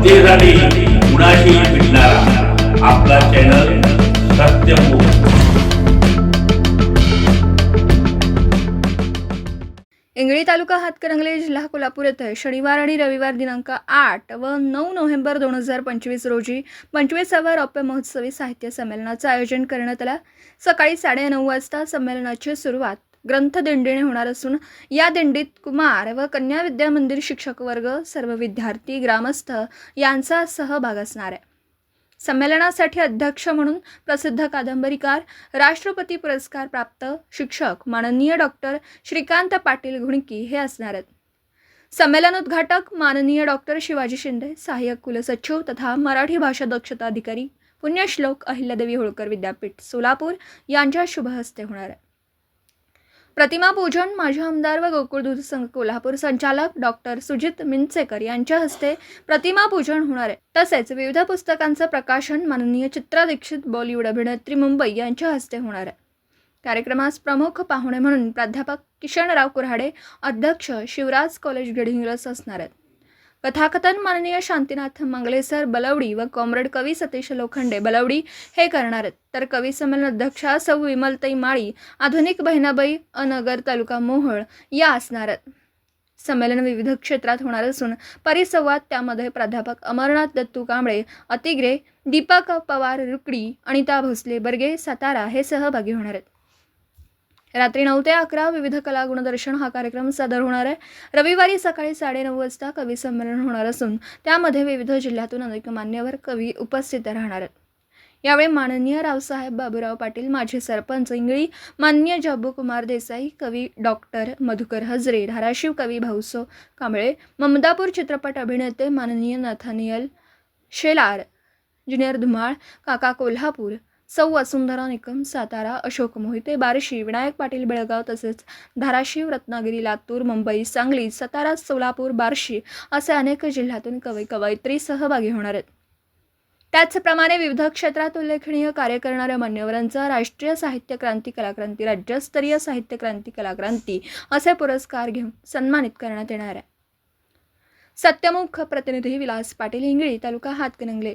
जनतेसाठी कुणाशी भेटणारा आपला चॅनल सत्यमुख इंगळी तालुका हातकणंगले जिल्हा कोल्हापूर येथे शनिवार आणि रविवार दिनांक आठ व नऊ नोव्हेंबर दोन हजार पंचवीस रोजी पंचवीसाव्या रौप्य महोत्सवी साहित्य संमेलनाचं आयोजन करण्यात आलं. सकाळी साडेनऊ वाजता संमेलनाची सुरुवात ग्रंथदिंडीने होणार असून या दिंडीत कुमार व कन्या विद्या मंदिर शिक्षक वर्ग सर्व विद्यार्थी ग्रामस्थ यांचा सहभाग असणार आहे. संमेलनासाठी अध्यक्ष म्हणून प्रसिद्ध कादंबरीकार राष्ट्रपती पुरस्कार प्राप्त शिक्षक माननीय डॉक्टर श्रीकांत पाटील घुणकी हे असणार आहेत. संमेलन उद्घाटक माननीय डॉक्टर शिवाजी शिंदे सहाय्यक कुलसचिव तथा मराठी भाषा दक्षता अधिकारी पुण्यश्लोक अहिल्यादेवी होळकर विद्यापीठ सोलापूर यांच्या शुभहस्ते होणार आहे. प्रतिमा पूजन माजी आमदार व गोकुळ दूध संघ कोल्हापूर संचालक डॉक्टर सुजित मिंचेकर यांच्या हस्ते प्रतिमा पूजन होणार आहे. तसेच विविध पुस्तकांचं प्रकाशन माननीय चित्रा दीक्षित बॉलिवूड अभिनेत्री मुंबई यांच्या हस्ते होणार आहे. कार्यक्रमास प्रमुख पाहुणे म्हणून प्राध्यापक किशनराव कुऱ्हाडे अध्यक्ष शिवराज कॉलेज गडिंग्रस असणार आहेत. कथाकथन माननीय शांतीनाथ मंगलेसर बलवडी व कॉम्रेड कवी सतीश लोखंडे. बलवडी हे करणार आहेत. तर कवी संमेलन अध्यक्षा सौ विमलताई माळी आधुनिक बहिणाबाई अनगर तालुका मोहोळ या असणार आहेत. संमेलन विविध क्षेत्रात होणार असून परिसंवाद त्यामध्ये प्राध्यापक अमरनाथ दत्तू कांबळे अतिग्रे दीपक पवार रुकडी अनिता भोसले बर्गे सातारा हे सहभागी होणार आहेत. रात्री नऊ ते अकरा विविध कला गुणदर्शन हा कार्यक्रम सादर होणार आहे. रविवारी सकाळी साडेनऊ वाजता कवी संमेलन होणार असून त्यामध्ये विविध जिल्ह्यातून अनेक मान्यवर कवी उपस्थित राहणार आहेत. यावेळी माननीय रावसाहेब बाबूराव पाटील माजी सरपंच इंगळी मान्य जब्बू कुमार देसाई कवी डॉक्टर मधुकर हजरे धाराशिव कवी भाऊसो कांबळे ममदापूर चित्रपट अभिनेते माननीय नथानियल शेलार ज्युनियर धुमाळ काका कोल्हापूर सौ वसुंधरा निकम सातारा अशोक मोहिते बार्शी विनायक पाटील बेळगाव तसेच धाराशिव रत्नागिरी लातूर मुंबई सांगली सातारा सोलापूर बार्शी असे अनेक जिल्ह्यातून कवी कवयित्री सहभागी होणार आहेत. त्याचप्रमाणे विविध क्षेत्रात उल्लेखनीय कार्य करणाऱ्या मान्यवरांचा राष्ट्रीय साहित्य क्रांती कलाक्रांती राज्यस्तरीय साहित्य क्रांती कलाक्रांती असे पुरस्कार घेऊन सन्मानित करण्यात येणार आहे. सत्यमुख प्रतिनिधी विलास पाटील हिंगळी तालुका हातकणंगले.